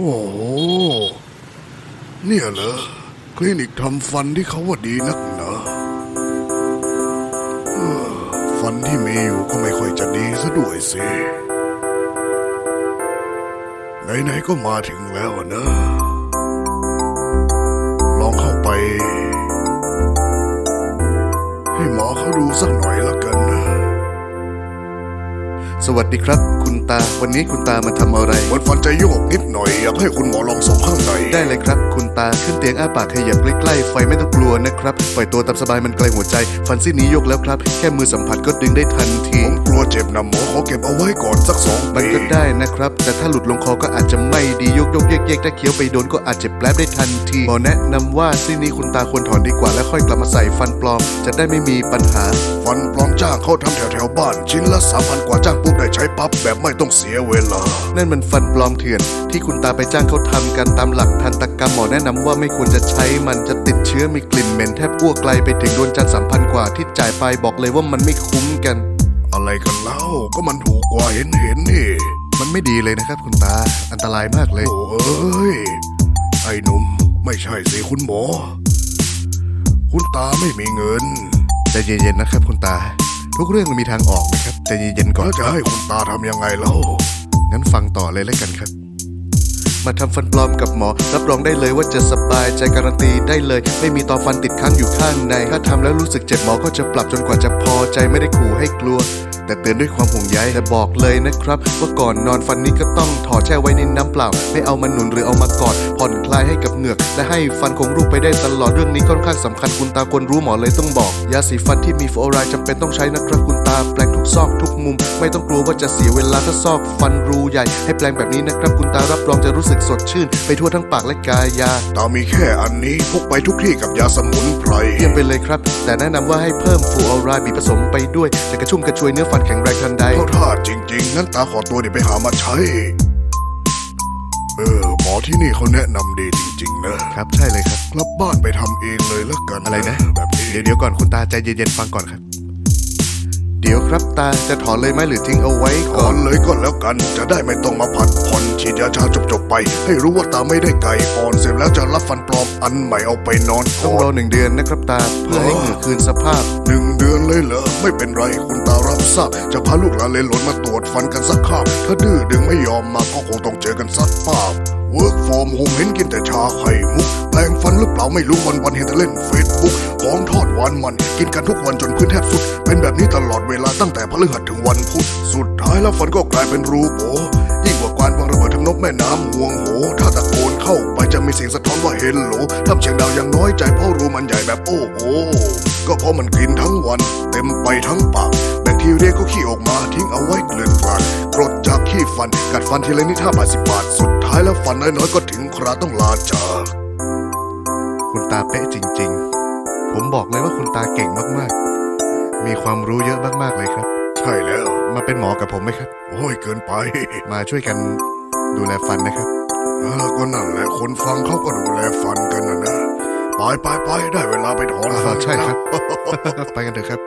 โอ้โหเนี่ยเหรอคลินิกทำฟันที่เขาว่าดีนักหนอฟันที่มีอยู่ก็ไม่ค่อยจะดีซะด้วยสิไหนๆก็มาถึงแล้วนะ สวัสดีครับ คุณตา วันนี้คุณตามาทำอะไรมันฟันใจโยกนิดหน่อย อยากให้คุณหมอลองส่งข้างในได้เลยครับ คุณตาขึ้นเตียงอ้าปากขยับใกล้ๆไฟไม่ต้องกลัวนะครับปล่อยตัวตามสบายมันไกลหัวใจ ฟันซี่นี้ยกแล้วครับ แค่มือสัมผัสก็ดึงได้ทันทีผม กลัวเจ็บนะหมอขอเก็บเอาไว้ก่อนสักสองมันปีก็ได้นะครับ แต่ถ้าหลุดลงคอก็อาจจะไม่ดียกยกๆเยกๆถ้าเคี้ยวไปโดนก็อาจเจ็บแผลบได้ทันทีหมอแนะนำว่าซี่นี้คุณตาควรถอนดีกว่าแล้วค่อยกลับมาใส่ฟันปลอม จะได้ไม่มีปัญหา ฟันปลอมจ้างเขาทำแถวแถวๆบ้าน ชิ้นละสามพันกว่าจ้างปุ๊บได้ใช้ปั๊บแบบไม่ต้องเสียเวลา นั่นมันฟันปลอมเถื่อน ที่คุณตาไปจ้างเขาทำกันตามหลักทันตกรรมหมอแนะนำว่าไม่ควรจะใช้มันจะติดเชื้อมีกลิ่นเหม็นแทบอ้วกไกลไปถึงดวงจันทร์สามพันกว่าที่จ่ายไปบอกเลยว่ามันไม่คุ้มกัน อะไรกันเล่า ก็มันถูกกว่าเห็นเห็นๆนี่ มันไม่ดีเลยนะครับคุณตา อันตรายมากเลยโอ้เอ้ย ไอ้หนุ่มไม่ใช่สิคุณหมอ คุณตาไม่มีเงินใจเย็นๆนะครับ คุณตา ทุกเรื่องมันมีทางออกนะครับใจเย็นๆก่อนแล้วจะให้คุณตาทำยังไงเล่างั้นฟังต่อเลยแล้วกันครับมาทำฟันปลอมกับหมอ รับรองได้เลยว่าจะสบายใจการันตีได้เลย ไม่มีตอฟันติดค้างอยู่ข้างใน ถ้าทำแล้วรู้สึกเจ็บหมอก็จะปรับจนกว่าจะพอใจไม่ได้ขู่ให้กลัว แต่เตือนด้วยความห่วงใยแต่บอกเลยนะครับว่าก่อนนอนฟันนี้ก็ต้องถอดแช่ไว้ในน้ำเปล่า ไม่เอามาหนุนหรือเอามากอด ผ่อนคลายให้กับเหงือก และให้ฟันคงรูปไปได้ตลอดเรื่องนี้ค่อนข้างสำคัญคุณตาควรรู้หมอเลยต้องบอก ยาสีฟันที่มีฟลูออไรด์จำเป็นต้องใช้นะครับคุณตาแปลงทุกซอกทุกมุม ไม่ต้องกลัวว่าจะเสียเวลาถ้าซอกฟันรูใหญ่ ให้แปลงแบบนี้นะครับคุณตารับรองจะรู้สึกสดชื่น ไปทั่วทั้งปากและกายาตามีแค่อันนี้พกไปทุกที่กับยาสมุน ไพรเยี่ยมไปเลยครับ แต่แนะนำว่าให้เพิ่มฟลูออไรด์บีบผสมไปด้วยจะกระชุ่มกระชวยเนื้อฟันแข็งแรงทันใดเข้าท่าจริง ๆ งั้นตาขอตัวเดี๋ยวไปหามาใช้ เออหมอที่นี่เขาแนะนำดีจริง ๆ นะ ครับใช่เลยครับ กลับบ้านไปทำเองเลยแล้วกันอะไรนะ แบบนี้เดี๋ยวเดี๋ยวก่อนคุณตาใจเย็นๆฟังก่อนครับ เดี๋ยวครับตาจะถอนเลยไหมหรือทิ้งเอาไว้ก่ก่ออนนเลยก็แล้วกัน จะได้ไม่ต้องมาผัดผ่อนฉีดยาชาจบๆไป ให้รู้ว่าตาไม่ได้ไก่อ่อนเสร็จแล้วจะรับฟันปลอมอันใหม่เอาไปนอนต้องก่รออนหนึ่งเดือนนะครับตาเพื่อให้เหงือกคืนสภาพหนึ่งเดือน เลยเหรอไม่เป็นไรคุณตารับทราบจะพาลูกหลานเลนหลนมาตรวจฟันกันสักคาบถ้าดื้อดึงไม่ยอมมาก็คงต้องเจอกันสักป้าบ Work from home เห็นกินแต่ชาไข่มุกแปลงฟันหรือเปล่าไม่รู้วันวันๆเห็นแต่เล่นเฟซบุ๊กของทอดหวานมัน กินกันทุกวันจนพื้นแทบสุด เป็นแบบนี้ตลอดเวลาตั้งแต่พฤหัสถึงวันพุธสุดท้ายแล้วฟันก็กลายเป็นรูโบยิ่งกว่าการวางระเบิดทำนกแม่น้ำห่วงโห ถ้าตะโกนเข้าไปจะมีเสียงสะท้อนว่าเฮลโหลทำเชียงดาวยังน้อยใจเพราะรูมันใหญ่แบบโอ้โห ก็เพราะมันกินทั้งวัน เต็มไปทั้งปาก แบคทีเรียก็ขี้ออกมาทิ้งเอาไว้เกลื่อนกลาดกรดจากขี้ฟัน กัดฟันทีละนิดห้าบาทสิบบาท สุดท้ายแล้วฟันน้อยๆก็ถึงคราต้องลาจากคุณตาเป๊ะจริงๆ ผมบอกเลยว่าคุณตาเก่งมากๆ มีความรู้เยอะมากๆเลยครับ ใช่แล้ว มาเป็นหมอกับผมไหมครับ โอ้ยเกินไป มาช่วยกันดูแลฟันนะครับ เออก็นั่นแหละคนฟังเขาก็ดูแลฟันกันนะนะ ไปไปไปได้เวลาไปถอนอ่าฟันใช่ครับแล้วไปกันเถอะครับ